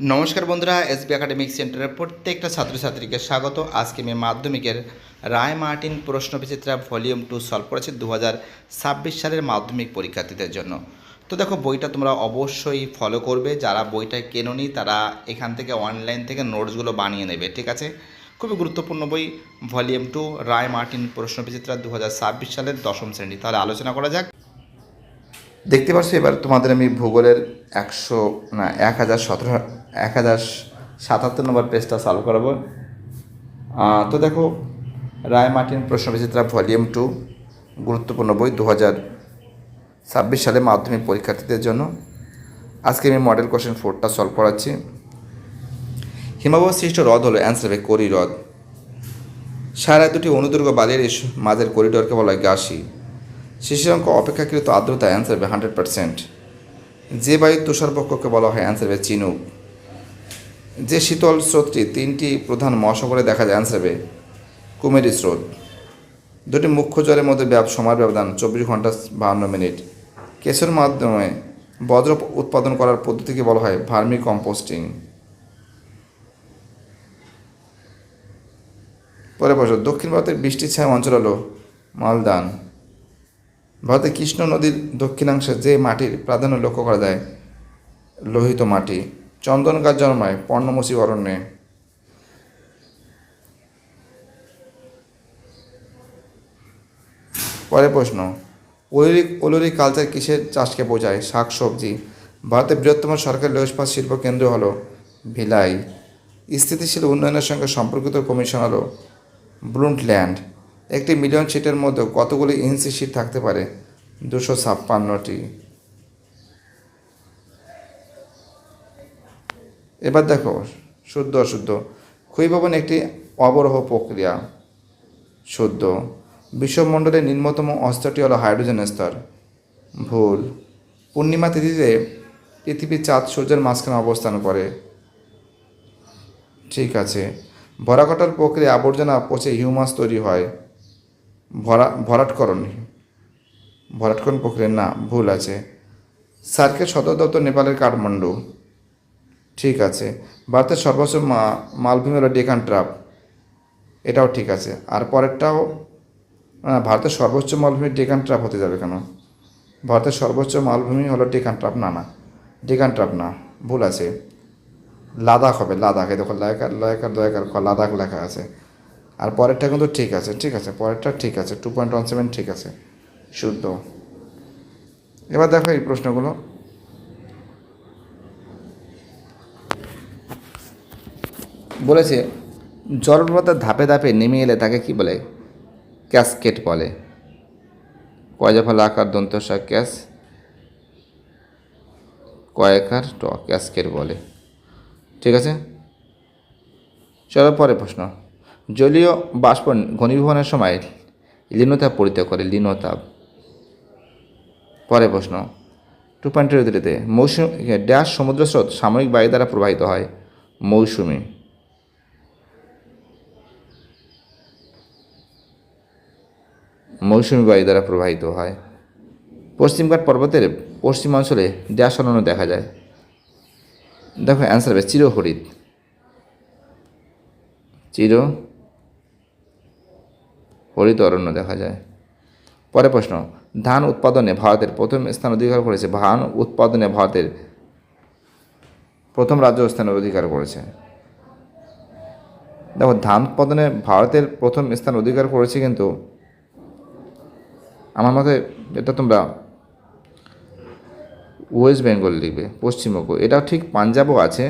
নমস্কার বন্ধুরা SB academic সেন্টারের প্রত্যেকটা ছাত্রছাত্রীকে স্বাগত। আজকে আমি মাধ্যমিকের রায় মার্টিন প্রশ্ন বিচিত্রা ভলিউম টু সলভ করেছি দু সালের মাধ্যমিক পরীক্ষার্থীদের জন্য। তো দেখো, বইটা তোমরা অবশ্যই ফলো করবে। যারা বইটা কেননি, তারা এখান থেকে অনলাইন থেকে নোটসগুলো বানিয়ে নেবে, ঠিক আছে? খুবই গুরুত্বপূর্ণ বই, ভলিউম টু রায় মার্টিন প্রশ্ন বিচিত্রা দু হাজার ছাব্বিশ সালের দশম শ্রেণি। তাহলে আলোচনা করা যাক। দেখতে পাচ্ছ এবার তোমাদের আমি ভূগোলের একশো না, এক হাজার সতেরো এক হাজার সাতাত্তর নম্বর পেজটা সলভ করাবো। তো দেখো, রায় মার্টিন প্রশ্ন বিচিত্রা ভলিউম টু গুরুত্বপূর্ণ বই দু হাজার ছাব্বিশ সালে মাধ্যমিক পরীক্ষার্থীদের জন্য। আজকে আমি মডেল কোশ্চেন ফোরটা সলভ করাচ্ছি। হিমাবহ সৃষ্ট হ্রদ হলো অ্যান্সার হবে করি হ্রদ। সারা দুটি অনুদৈর্ঘ্য বালির মাঝের করিডোরকে বলা হয় গাছি শিশিরাঙ্ক অপেক্ষাকৃত আর্দ্রতা অ্যান্সার হবে হান্ড্রেড পার্সেন্ট যে বায়ু তুষারপক্ষকে বলা হয় অ্যান্সার হবে চিনুক। যে শীতল স্রোতটি তিনটি প্রধান মহাসাগরে দেখা যায় হবে কুমেরি স্রোত। দুটি মুখ্য জলের মধ্যে ব্যাপ, সময়ের ব্যবধান চব্বিশ ঘণ্টা বাহান্ন মিনিট। কেঁচোর মাধ্যমে বজ্র উৎপাদন করার পদ্ধতিকে বলা হয় ভার্মি কম্পোস্টিং। পরে বছর দক্ষিণ ভারতের বৃষ্টি ছায়া অঞ্চল হলো মালদান। ভারতের কৃষ্ণ নদীর দক্ষিণাংশে যে মাটির প্রাধান্য লক্ষ্য করা যায়, লোহিত মাটি। চন্দন গাছ জন্মায় পর্ণমোচী অরণ্যে। পরে প্রশ্ন, ওলরি ওলরি কালচার কিসের চাষকে বোঝায়? শাক, সবজি। ভারতের বৃহত্তম সরকারি লোহ ইস্পাত শিল্প কেন্দ্র হলো ভিলাই। স্থিতিশীল উন্নয়নের সঙ্গে সম্পর্কিত কমিশন হলো ব্রুন্টল্যান্ড। একটি মিলিয়ন সিটের মধ্যে কতগুলি ইঞ্চি সিট থাকতে পারে? দুশো ছাপ্পান্নটি। এবার দেখো, শুদ্ধ অশুদ্ধ ক্ষয়ভবন একটি অবরোহ প্রক্রিয়া। শুদ্ধ। বিশ্বমণ্ডলের নিম্নতম অস্তরটি হলো হাইড্রোজেন স্তর। ভুল। পূর্ণিমা তিথিতে পৃথিবীর চাঁদ সূর্যের মাঝখানে অবস্থান করে। ঠিক আছে। ভরাকটার প্রক্রিয়া আবর্জনা পচে হিউমাস তৈরি হয়। ভরা, ভরাটকরণ। ভরাটকরণ প্রক্রিয়া, না, ভুল আছে। সার্কের সদর দপ্তর নেপালের কাঠমান্ডু। ঠিক আছে। ভারতের সর্বোচ্চ মালভূমি হলো ডেকান ট্রাপ। এটাও ঠিক আছে। আর পরেরটাও ভারতের সর্বোচ্চ মালভূমি ডেকান ট্রাপ হতে যাবে কেন? ভারতের সর্বোচ্চ মালভূমি হলো ডেকান ট্রাপ, না না। ডেকান ট্রাপ না, ভুল আছে। লাদাখ হবে, লাদাখ। এই দেখো লায়কার লয়কার দয়কার লাদাখ লেখা আছে। আর পরেরটা কিন্তু ঠিক আছে ঠিক আছে। পরেরটা ঠিক আছে টু পয়েন্ট ওয়ান সেভেন ঠিক আছে, শুদ্ধ। এবার দেখো এই প্রশ্নগুলো। বলেছে জলপ্রপাতের ধাপে ধাপে নেমে এলে তাকে কি বলে? ক্যাসকেট বলে। কয়জাফল আকার দন্তসা ক্যাস কয়েকার ট ক্যাসকেট বলে। ঠিক আছে? চলো পরে প্রশ্ন। জলীয় বাষ্প ঘনীভবনের সময় লীনতাপ পরিত্যাগ করে, লীনতাপ। পরে প্রশ্ন। টু পয়েন্ট থ্রিতে মৌসুম ড্যাশ সমুদ্র স্রোত সাময়িক বায়ু দ্বারা প্রবাহিত হয় মৌসুমি। মৌসুমি বায়ু দ্বারা প্রবাহিত হয়। পশ্চিমঘাট পর্বতের পশ্চিমাঞ্চলে ড্যাশ অরণ্য দেখা যায়। দেখো অ্যান্সার হবে চিরহরিত চির হরিত অরণ্য দেখা যায়। পরে প্রশ্ন, ধান উৎপাদনে ভারতের প্রথম স্থান অধিকার করেছে। ধান উৎপাদনে ভারতের প্রথম রাজ্য স্থান অধিকার করেছে। দেখো, ধান উৎপাদনে ভারতের প্রথম স্থান অধিকার করেছে কিন্তু আমার মতে এটা তোমরা ওয়েস্ট বেঙ্গল লিখবে, পশ্চিমবঙ্গ। এটাও ঠিক পাঞ্জাবও আছে।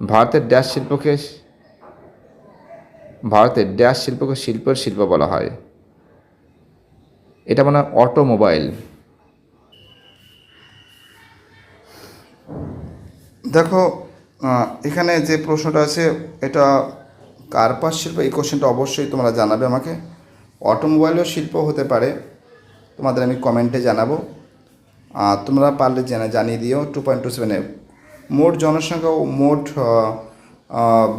ভারতের ড্যাশ শিল্পকে ভারতের ড্যাশ শিল্পকে শিল্পের শিল্প বলা হয়। এটা মানে অটোমোবাইল। দেখো এখানে যে প্রশ্নটা আছে, এটা কার্পাস শিল্প? এই কোশ্চেনটা অবশ্যই তোমরা জানাবে আমাকে। অটোমোবাইলও শিল্প হতে পারে। তোমাদের আমি কমেন্টে জানাব। তোমরা পারলে জানা, জানিয়ে দিও। টু পয়েন্ট টু সেভেনে মোট জনসংখ্যা ও মোট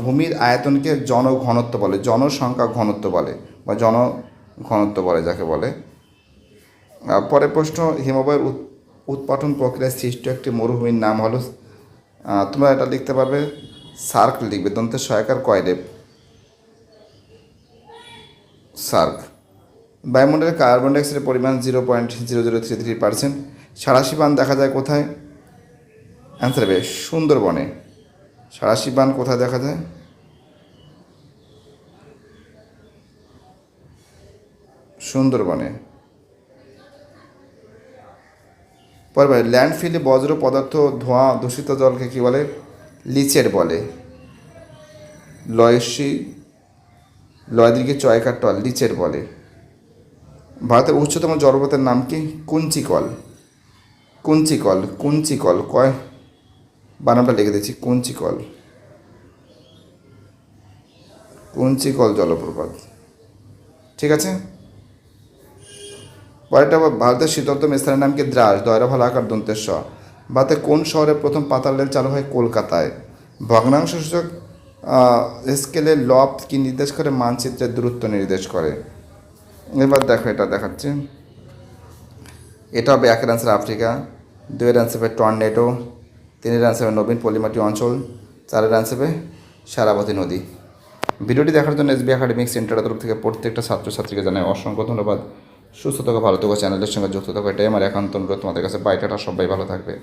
ভূমির আয়তনকে জনঘনত্ব বলে, জনসংখ্যা ঘনত্ব বলে, বা জনঘনত্ব বলে যাকে বলে। পরের প্রশ্ন, হিমবাহের উৎ- উৎপাটন প্রক্রিয়ায় সৃষ্ট একটি মরুভূমির নাম হলো তোমরা এটা লিখতে পারবে, সার্ক লিখবে, দন্তের সহায়কার কয়ডেপ সার্ক। বায়ুমণ্ডলে কার্বন ডাইঅক্সাইডের পরিমাণ zero point zero zero three three percent. সারাশি বান দেখা যায় কোথায়? অ্যান্সার হবে, সুন্দরবনে। সারাশি বান কোথায় দেখা যায়? সুন্দরবনে। পরে ল্যান্ডফিলে বজ্র পদার্থ ধোঁয়া দূষিত জলকে কী বলে? লিচের বলে। লয়সি লয়দিকে চয়কার টল, লিচের বলে। ভারতের উচ্চতম জলপথের নাম কি? কুঞ্চিকল। কুঞ্চিকল কুঞ্চিকল, কয়? বানানটা লিখে দিচ্ছি, কুঞ্চিকল। কুঞ্চিকল জলপ্রপাত। ঠিক আছে? পরেরটা ভারতের শীতলতম স্থানের নাম কি? দ্রাস দয়রা ভালো আকার দন্তেশ্ব ভারতে কোন শহরে প্রথম পাতাল রেল চালু হয় কলকাতায়? ভগ্নাংশ সূচক স্কেলে লব কি নির্দেশ করে? মানচিত্রের দূরত্ব নির্দেশ করে। এবার দেখো, এটা দেখাচ্ছে। এটা হবে একের অ্যান্সার আফ্রিকা দুয়ের অ্যান্সার হবে টর্নেডো তিনের অ্যান্সার হবে নবীন পলিমাটি অঞ্চল চারের অ্যান্সার হবে সারাবতী নদী। ভিডিওটি দেখার জন্য এসবি একাডেমিক সেন্টারের তরফ থেকে প্রত্যেকটা ছাত্রছাত্রীকে জানাই অসংখ্য ধন্যবাদ। সুস্থ থাকো, ভালো থাকো, চ্যানেলের সঙ্গে যুক্ত থাকো, এটাই আমার একান্ত অনুরোধ। তোমাদের কাছে বাইটাটা সবাই ভালো থাকবে।